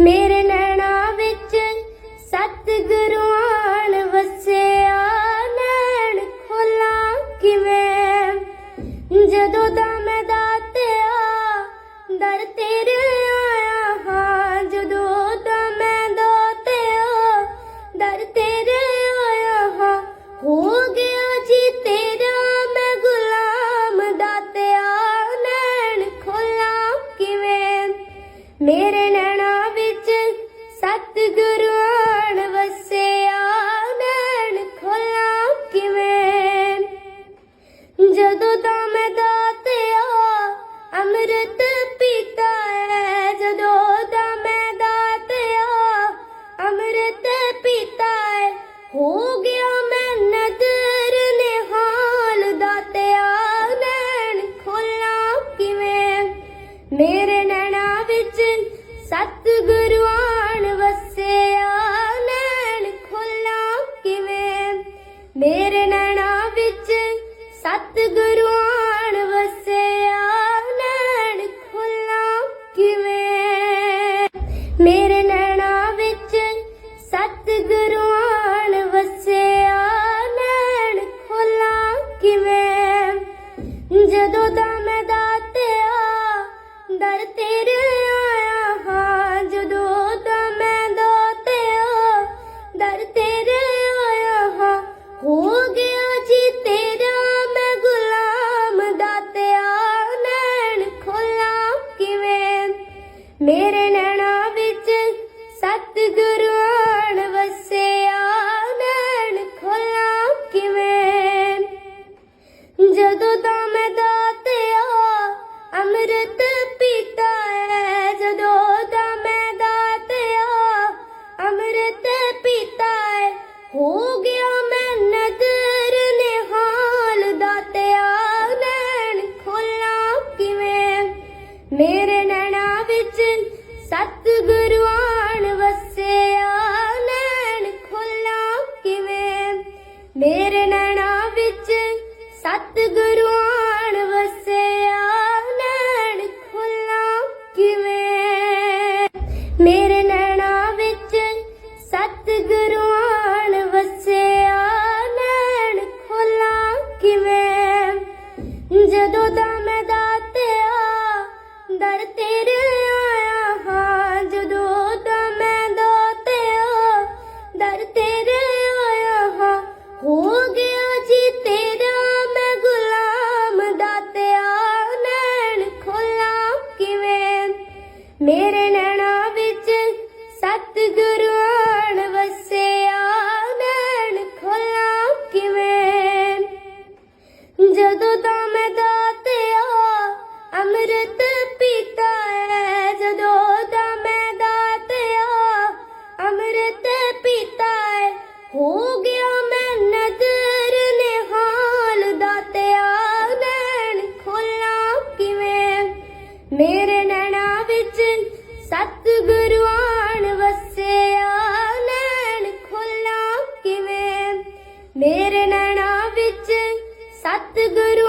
ਮੇਰੇ ਨੈਣਾ ਵਿੱਚ ਸਤਿਗੁਰੂ ਆਣ ਵਸਿਆ, ਨੈਣ ਖੋਲਾਂ ਕਿਵੇਂ? ਜਦੋਂ ਦਾ ਮੈਂ ਦਾਤਿਆ, ਦਰ ਤੇਰੇ ਆਇਆ ਹਾਂ। ਜਦੋਂ ਦਾ ਮੈਂ ਦਾਤਿਆ, ਦਰ ਤੇਰੇ ਆਇਆ ਹਾਂ। ਹੋ ਗਿਆ ਜੀ ਤੇਰਾ ਮੈਂ ਗੁਲਾਮ, ਦਾਤਿਆ, ਨੈਣ ਖੋਲਾਂ ਕਿਵੇਂ? ਮੇਰੇ ਸਤਿਗੁਰੂ ਆਣ ਵਸਿਆ ਨੈਣ ਖੋਲਾਂ ਕਿਵੇਂ? ਜਦੋਂ ਦਾ ਮੈਂ ਦਾਤਿਆ ਅੰਮ੍ਰਿਤ ਪੀਤਾ ਹੈ ਜਦੋਂ ਦਾ ਮੈਂ ਦਾਤਿਆ ਦਰ ਤੇਰੇ ਆਇਆ ਹਾਂ। ਜਦੋਂ ਦਾ ਮੈਂ ਦਾਤਿਆ ਦਰ ਤੇਰੇ ਆਇਆ ਹਾਂ। ਹੋ ਗਿਆ ਜੀ ਤੇਰਾ ਮੈਂ ਗੁਲਾਮ, ਦਾਤਿਆ ਨੈਣ ਖੋਲਾਂ ਕਿਵੇਂ? ਮੇਰੇ ਮੇਰੇ ਨੈਣਾ ਵਿੱਚ ਸਤਿਗੁਰੂ ਆਣ ਵਸਿਆ, ਨੈਣ ਖੋਲਾਂ ਕਿਵੇਂ? ਮੇਰੇ ਨੈਣਾ ਵਿੱਚ ਸਤਿਗੁਰੂ ਆਣ ਵਸਿਆ, ਨੈਣ ਖੋਲਾਂ ਕਿਵੇਂ? ਜਦੋਂ ਦਾ ਮੈਂ ਦਾਤਿਆ, ਦਰ ਤੇਰੇ ਹੋ ਗਿਆ ਮੈਂ ਨਦਰ ਨਿਹਾਲ ਦਾਤਿਆ ਨੈਣ ਖੋਲਾਂ ਕਿਵੇਂ? ਮੇਰੇ ਨੈਣਾ ਵਿੱਚ ਸਤਿਗੁਰੂ ਆਣ ਵਸਿਆ ਨੈਣ ਖੋਲਾਂ ਕਿਵੇਂ? ਮੇਰੇ ਨੈਣਾ ਵਿੱਚ ਸਤਿਗੁਰੂ